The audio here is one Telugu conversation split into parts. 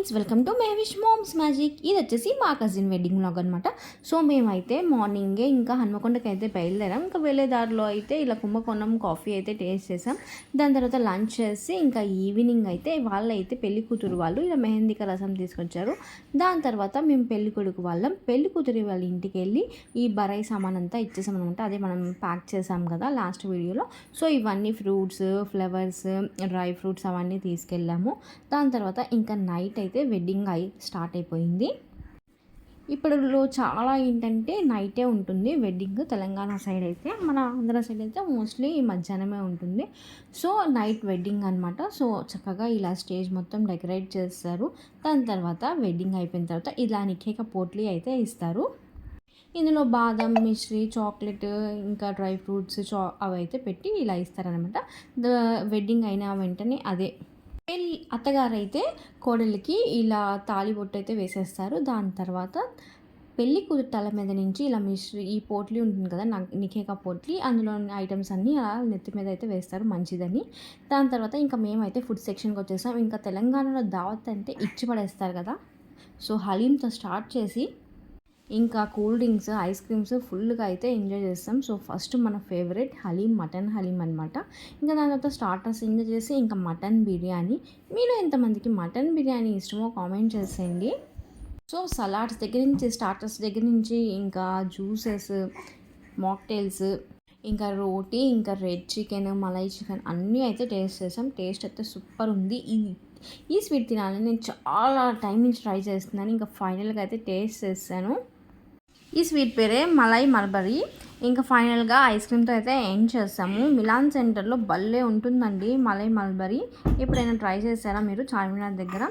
Friends welcome to Mehwish moms magic. ఇది వచ్చేసి మా కజిన్ వెడ్డింగ్ లాగ్ అనమాట సో మేమైతే మార్నింగే ఇంకా హనుమకొండకి అయితే బయలుదేరాం. ఇంకా వెళ్ళే దారిలో అయితే ఇలా కుంభకోణం కాఫీ అయితే టేస్ట్ చేసాం. దాని తర్వాత లంచ్ చేసి ఇంకా ఈవినింగ్ అయితే వాళ్ళైతే పెళ్ళి కూతురు వాళ్ళు ఇలా మెహందీక రసం తీసుకొచ్చారు. దాని తర్వాత మేము పెళ్ళి కొడుకు వాళ్ళం. పెళ్ళి కూతురు వాళ్ళ ఇంటికి వెళ్ళి ఈ బరాయి సామాన్ అంతా ఇచ్చేసాం అనమాట అదే మనం ప్యాక్ చేసాం కదా లాస్ట్ వీడియోలో. సో ఇవన్నీ ఫ్రూట్స్ ఫ్లవర్స్ డ్రై ఫ్రూట్స్ అవన్నీ తీసుకెళ్ళాము. దాని తర్వాత ఇంకా నైట్ అయితే అయితే వెడ్డింగ్ అయి స్టార్ట్ అయిపోయింది. ఇప్పుడు చాలా ఏంటంటే నైటే ఉంటుంది. వెడ్డింగ్ తెలంగాణ సైడ్ అయితే మన ఆంధ్ర సైడ్ అయితే మోస్ట్లీ మధ్యాహ్నమే ఉంటుంది. సో నైట్ వెడ్డింగ్ అనమాట సో చక్కగా ఇలా స్టేజ్ మొత్తం డెకరేట్ చేస్తారు. దాని తర్వాత వెడ్డింగ్ అయిపోయిన తర్వాత ఇలా నిఖేక పోట్లీ అయితే ఇస్తారు. ఇందులో బాదం మిశ్రీ చాక్లెట్ ఇంకా డ్రై ఫ్రూట్స్ చా అవి అయితే పెట్టి ఇలా ఇస్తారనమాట వెడ్డింగ్ అయిన వెంటనే అదే పెళ్ళి అత్తగారు అయితే కోడలికి ఇలా తాళిబొట్టు అయితే వేసేస్తారు. దాని తర్వాత పెళ్ళి కూతురు తల మీద నుంచి ఇలా మిశ్రీ ఈ పోట్లీ ఉంటుంది కదా నిఖేకా పోట్లీ అందులో ఐటమ్స్ అన్నీ అలా నెత్తి మీద అయితే వేస్తారు మంచిదని. దాని తర్వాత ఇంకా మేమైతే ఫుడ్ సెక్షన్కి వచ్చేసాం. ఇంకా తెలంగాణలో దావత్ అంటే ఇచ్చి పడేస్తారు కదా. సో హలీంతో స్టార్ట్ చేసి ఇంకా కూల్ డ్రింక్స్ ఐస్ క్రీమ్స్ ఫుల్గా అయితే ఎంజాయ్ చేస్తాం. సో ఫస్ట్ మన ఫేవరెట్ హలీం మటన్ హలీం అనమాట ఇంకా దాని తర్వాత స్టార్టర్స్ ఎంజాయ్ చేసి ఇంకా మటన్ బిర్యానీ. మీరు ఎంతమందికి మటన్ బిర్యానీ ఇష్టమో కామెంట్ చేసేయండి. సో సలాడ్స్ దగ్గర నుంచి స్టార్టర్స్ దగ్గర నుంచి ఇంకా జ్యూసెస్ మాక్టైల్స్ ఇంకా రోటీ ఇంకా రెడ్ చికెన్ మలై చికెన్ అన్నీ అయితే టేస్ట్ చేసాం టేస్ట్ అయితే సూపర్ ఉంది. ఈ ఈ స్వీట్ తినాలని నేను చాలా టైం నుంచి ట్రై చేస్తున్నాను. ఇంకా ఫైనల్గా అయితే టేస్ట్ చేస్తాను. ఈ స్వీట్ పేరే మలై మల్బరీ. ఇంకా ఫైనల్గా ఐస్ క్రీమ్తో అయితే ఎండ్ చేస్తాము? మిలాన్ సెంటర్లో భలే ఉంటుందండి మలై మల్బరీ. ఎప్పుడైనా ట్రై చేస్తారా మీరు చార్మినార్ దగ్గర?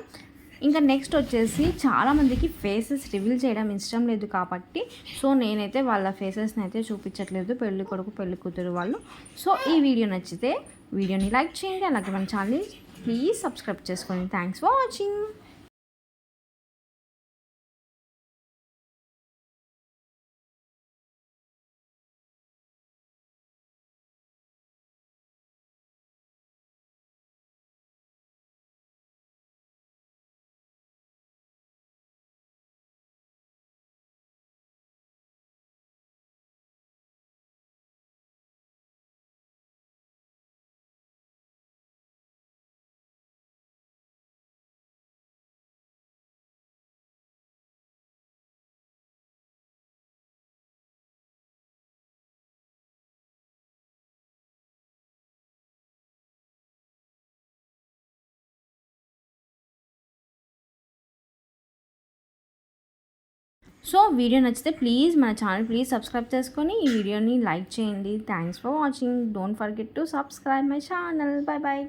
ఇంకా నెక్స్ట్ వచ్చేసి చాలామందికి ఫేసెస్ రివీల్ చేయడం ఇష్టం లేదు కాబట్టి సో నేనైతే వాళ్ళ ఫేసెస్ని అయితే చూపించట్లేదు పెళ్ళి కొడుకు పెళ్ళి కూతురు వాళ్ళు. సో ఈ వీడియో నచ్చితే వీడియోని లైక్ చేయండి అలాగే మన ఛానల్ ప్లీజ్ సబ్స్క్రైబ్ చేసుకోండి thanks for watching. So video నచ్చితే ప్లీజ్ మన ఛానల్ ప్లీజ్ సబ్స్క్రైబ్ చేసుకొని ఈ వీడియోని లైక్ చేయండి. Thanks for watching don't forget to subscribe my channel bye bye